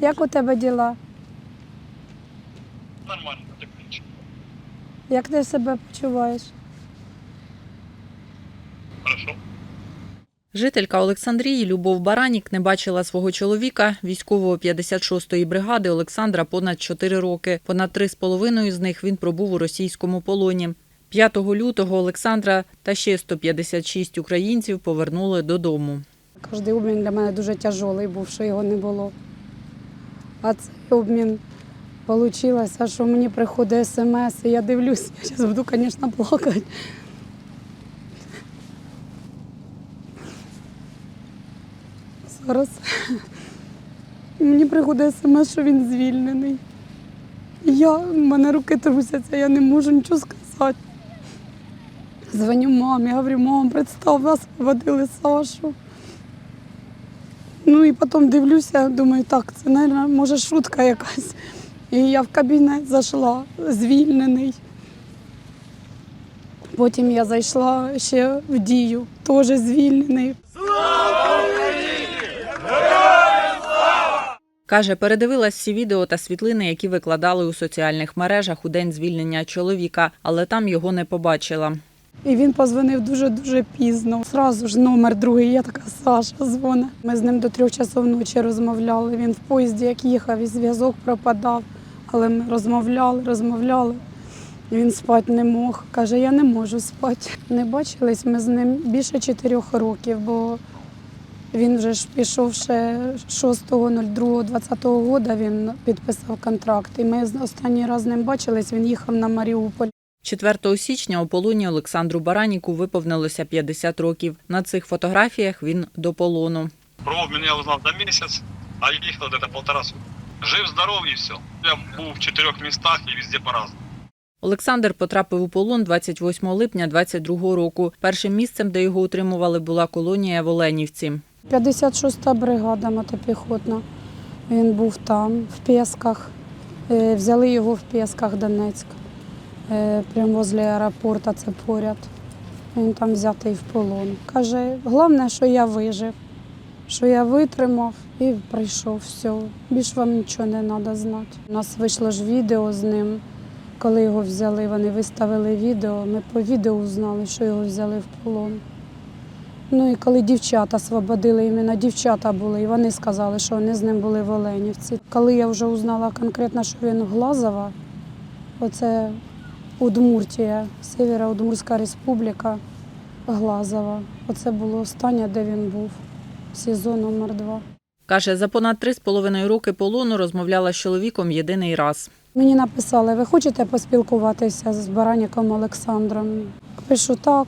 Як у тебе діла? Нормально, так нічого. Як ти себе почуваєш? Хорошо. Жителька Олександрії Любов Баранік не бачила свого чоловіка, військового 56-ї бригади Олександра, понад 4 роки. Понад три з половиною з них він пробув у російському полоні. 5 лютого Олександра та ще 156 українців повернули додому. Кожний обмін для мене дуже тяжкий був, що його не було. А цей обмін вийшло, що мені приходить смс, і я дивлюсь, я зараз буду, звісно, плакати. Зараз мені приходить смс, що він звільнений. Я, в мене руки трусяться, я не можу нічого сказати. Дзвоню мамі, я говорю, мам, представ, нас водили Сашу. Ну і потім дивлюся, думаю, так, це, мабуть, може шутка якась. І я в кабінет зайшла, звільнений. Потім я зайшла ще в дію, теж звільнений. Слава! Каже, передивилась всі відео та світлини, які викладали у соціальних мережах у день звільнення чоловіка, але там його не побачила. І він позвонив дуже-дуже пізно. Зразу ж номер другий, я така Саша дзвонить. Ми з ним до трьох часов ночі розмовляли. Він в поїзді як їхав, і зв'язок пропадав. Але ми розмовляли, розмовляли. Він спати не мог. Каже, я не можу спати. Не бачились ми з ним більше чотирьох років, бо він вже ж пішов ще 6.02.2020 року, він підписав контракт. І ми останній раз з ним бачились, він їхав на Маріуполь. 4 січня у полоні Олександру Бараніку виповнилося 50 років. На цих фотографіях він до полону. Про обмін я узнав за місяць, а їхав десь полтора сутки. Жив, здоров і все. Я був в чотирьох містах і везде по-разному. Олександр потрапив у полон 28 липня 22 року. Першим місцем, де його утримували, була колонія в Оленівці. 56-та бригада мотопіхотна. Він був там, в Пєсках. Е, Взяли його в Пєсках Донецьк. Е, Прямо возле аеропорту, це поряд. Він там взятий в полон. Каже, головне, що я вижив, що я витримав і прийшов. Все. Більш вам нічого не треба знати. У нас вийшло ж відео з ним. Коли його взяли, вони виставили відео. Ми по відео узнали, що його взяли в полон. Ну і коли дівчата освободили, іменно дівчата були, і вони сказали, що вони з ним були в Оленівці. Коли я вже узнала конкретно, що він Глазова, оце Удмуртія, Сєвєро-Удмуртська республіка, Глазова. Оце було останнє, де він був, СІЗО номер 2 Каже, за понад три з половиною роки полону розмовляла з чоловіком єдиний раз. Мені написали, ви хочете поспілкуватися з Бараніком Олександром? Пишу так.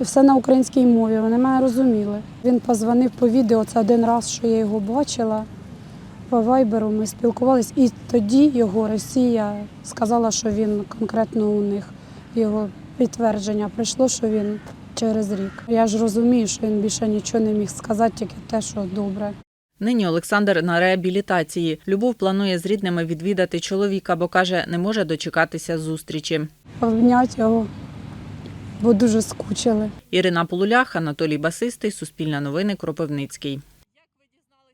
Все на українській мові, вони мене розуміли. Він позвонив по відео, це один раз, що я його бачила. По вайберу ми спілкувалися, і тоді його Росія сказала, що він конкретно у них. Його підтвердження прийшло, що він через рік. Я ж розумію, що він більше нічого не міг сказати, тільки те, що добре. Нині Олександр на реабілітації. Любов планує з рідними відвідати чоловіка, бо каже, не може дочекатися зустрічі. Обняти його, бо дуже скучили. Ірина Полулях, Анатолій Басистий, Суспільне новини, Кропивницький.